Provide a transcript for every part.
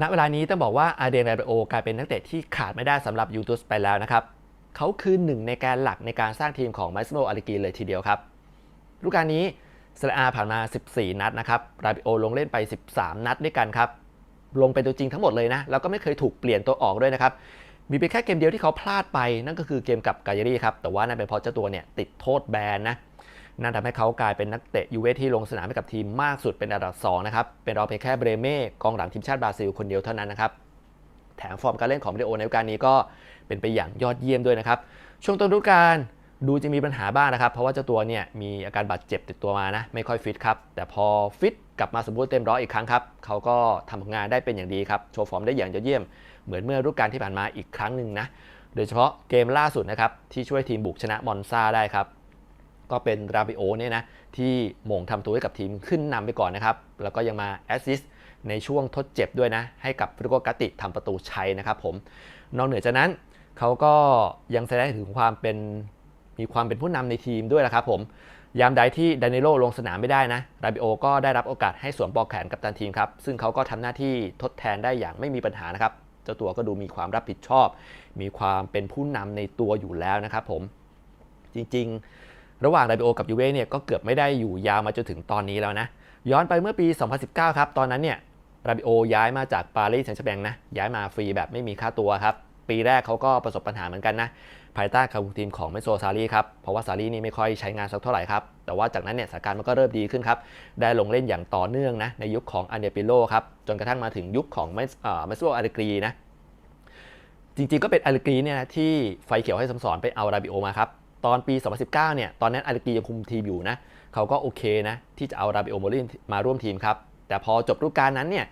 ณเวลานี้ต้องบอกว่าอาเดนไรโอกลายเป็นนักเตะที่ขาดไม่ได้สำหรับยูทูสไปแล้วนะครับ เขาคือหนึ่งในแกนหลักในการสร้างทีมของไมซ์โนอาริกีเลยทีเดียวครับฤดูกาลนี้เซาอาผ่านมา 14 นัดนะครับราบิโอลงเล่นไป 13 นัดด้วยกันครับ ลงเป็นตัวจริงทั้งหมดเลยนะ แล้วก็ไม่เคยถูกเปลี่ยนตัวออกด้วยนะครับ มีเพียงแค่เกมเดียวที่เขาพลาดไป นั่นก็คือเกมกับกาเยรี่ครับ แต่ว่านั่นเป็นเพราะเจ้าตัวเนี่ยติดโทษแบนนะ นั่นทำให้เขากลายเป็นนักเตะยูเวที่ลงสนามให้กับทีมมากสุดเป็นอันดับ2นะครับ เป็นรองเพียงแค่เบรเม่กองหลังทีมชาติบราซิลคนเดียวเท่านั้นนะครับ แถมฟอร์มการเล่นของวิดีโอในกาลนี้ก็เป็นไปอย่างยอดเยี่ยมด้วยนะครับ ช่วงต้นฤดูกาลดูจะมีปัญหาบ้างนะครับ เพราะว่าเจ้าตัวเนี่ยมีอาการบาดเจ็บติดตัวมานะ ไม่ค่อยฟิตครับ แต่พอฟิตกลับมาสมบูรณ์เต็มร้อยอีกครั้งครับ เขาก็ทำงานได้เป็นอย่างดีครับ โชว์ฟอร์มได้อย่างยอดเยี่ยม เหมือนเมื่อฤดูกาลที่ผ่านมาอีกครั้งหนึ่งนะ โดยเฉพาะเกมล่าสุดนะครับที่ช่วยทีมบุกชนะมอนซาได้ครับ ก็เป็นราบิโอเนี่ยนะที่ม่งทำตัวให้กับทีมขึ้นนำไปก่อนนะครับ แล้วก็ยังมาแอสซิสต์ในช่วงทดเจ็บด้วยนะ ให้กับฟริโกกาติทำประตูชัยนะครับผม นอกเหนือจากนั้นเขาก็ยังแสดงถึงความเป็นมีความเป็นผู้นำในทีมด้วยนะครับผม ยามใดที่ดานิโลลงสนามไม่ได้นะราบิโอก็ได้รับโอกาสให้สวมปอกแขนกับตันทีมครับ ซึ่งเขาก็ทำหน้าที่ทดแทนได้อย่างไม่มีปัญหานะครับ เจ้าตัวก็ดูมีความรับผิดชอบ มีความเป็นผู้นำในตัวอยู่แล้วนะครับผม จริงๆ ระหว่างราบิโอกับยูเว่เนี่ยก็เกือบไม่ได้อยู่ยาวมาจนถึงตอนนี้แล้วนะ ย้อนไปเมื่อปี 2019 ครับ ตอนนั้นเนี่ยราบิโอย้ายมาจากปารีสแซงต์แชงนะ ย้ายมาฟรีแบบไม่มีค่าตัวครับ ปีแรกเขาก็ประสบปัญหาเหมือนกันนะ ภายใต้การคุมทีมของเมโซซารีครับ เพราะว่าซารีนี่ไม่ค่อยใช้งานสักเท่าไหร่ครับ แต่ว่าจากนั้นเนี่ยสถานการณ์มันก็เริ่มดีขึ้นครับ ได้ลงเล่นอย่างต่อเนื่องนะในยุคของอันเดปิโลครับ จนกระทั่งมาถึงยุคของเมสโซอาริกรีนะจริงๆก็เป็นอาริกรีเนี่ยนะที่ไฟเขียวให้สมสรไปเอาราบิโอมาครับ ตอนปี 2019 เนี่ยตอนนั้นอาริกรียังคุมทีมอยู่นะเขาก็โอเคนะที่จะเอาราบิโอโมาร่วมาร่วมทีมครับ แต่พอจบฤดูกาลนั้นเนี่ย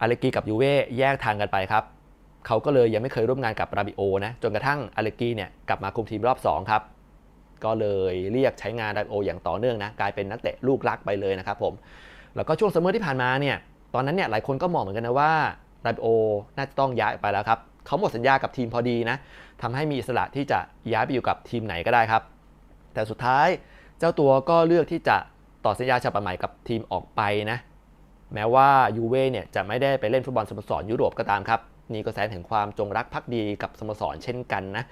อาริกรีกับยูเว่แยกทางกันไปครับเขาก็เลยยังไม่เคยร่วมงานกับราบิโอนะจนกระทั่งอาริกรีเนี่ยกลับมาคุมทีมรอบ2ครับก็เลยเรียกใช้งานราบิโออย่างต่อเนื่องนะกลายเป็นนักเตะลูกรักไปเลยนะครับผมแล้วก็ช่วงซัมเมอร์ที่ผ่านมาเนี่ยตอนนั้นเนี่ยหลายคนก็มองเหมือนกันนะว่าราบิโอน่าจะต้องย้ายไปแล้วครับ เขาหมดสัญญากับทีมพอดีนะทำให้มีอิสระที่จะย้ายไปอยู่กับทีมไหนก็ได้ครับ แต่สุดท้ายเจ้าตัวก็เลือกที่จะต่อสัญญาฉบับใหม่กับทีมออกไปนะแม้ว่ายูเว่เนี่ยจะไม่ได้ไปเล่นฟุตบอลสโมสรยุโรปก็ตามครับนี่ก็แสดงถึงความจงรักภักดีกับสโมสรเช่นกันนะ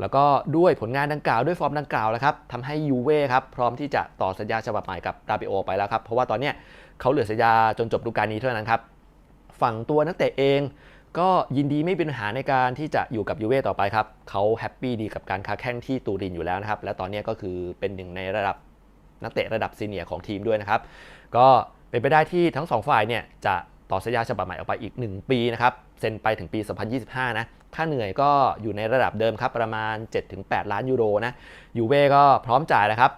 แล้วก็ด้วยผลงานดังกล่าวด้วยฟอร์มดังกล่าวแล้วครับทำให้ยูเว่ครับพร้อมที่จะต่อสัญญาฉบับใหม่กับราบิโอไปแล้วครับเพราะว่าตอนเนี้ยเขาเหลือสัญญาจนจบฤดูกาลนี้เท่านั้นครับฝั่งตัวนักเตะเอง ก็ยินดีไม่เป็นปัญหาในการที่จะอยู่กับยูเว่ต่อไปครับเขาแฮปปี้ดีกับการค้าแข่งที่ตูรินอยู่แล้วนะครับ และตอนนี้ก็คือเป็นหนึ่งในระดับนักเตะระดับซีเนียร์ของทีมด้วยนะครับ ก็เป็นไปได้ที่ทั้งสองฝ่ายเนี่ยจะต่อสัญญาฉบับใหม่ออกไปอีก 1 ปีนะครับ เซ็นไปถึงปี 2025 นะ ค่าเหนื่อยก็อยู่ในระดับเดิมครับ ประมาณ 7-8 ล้านยูโรนะ ยูเว่ก็พร้อมจ่ายแล้วครับ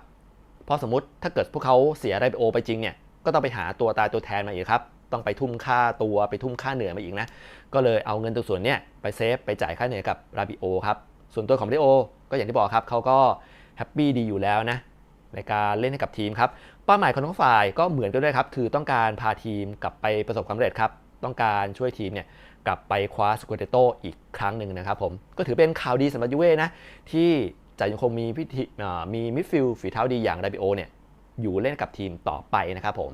เพราะสมมติถ้าเกิดพวกเขาเสียไรโอไปจริงเนี่ย ก็ต้องไปหาตัวตายตัวแทนมาอีกครับ ต้องไปทุ่มค่าตัวไปทุ่มค่าเหนื่อยมาอีกนะ ก็เลยเอาเงินตัวส่วนเนี้ยไปเซฟไปจ่ายค่าเหนื่อยกับราบิโอครับ ส่วนตัวของราบิโอ ก็อย่างที่บอกครับเขาก็แฮปปี้ดีอยู่แล้วนะในการเล่นให้กับทีมครับเป้าหมายของทั้งฝ่ายก็เหมือนกันด้วยครับ คือต้องการพาทีมกลับไปประสบความสำเร็จครับ ต้องการช่วยทีมเนี่ยกลับไปคว้าสกูเตโตอีกครั้งหนึ่งนะครับผมก็ถือเป็นข่าวดีสำหรับยูเว่นะที่จะยังคงมีพิธีมีมิดฟิลด์ฝีเท้าดีอย่างราบิโอเนี่ยอยู่เล่นกับทีมต่อไปนะครับผม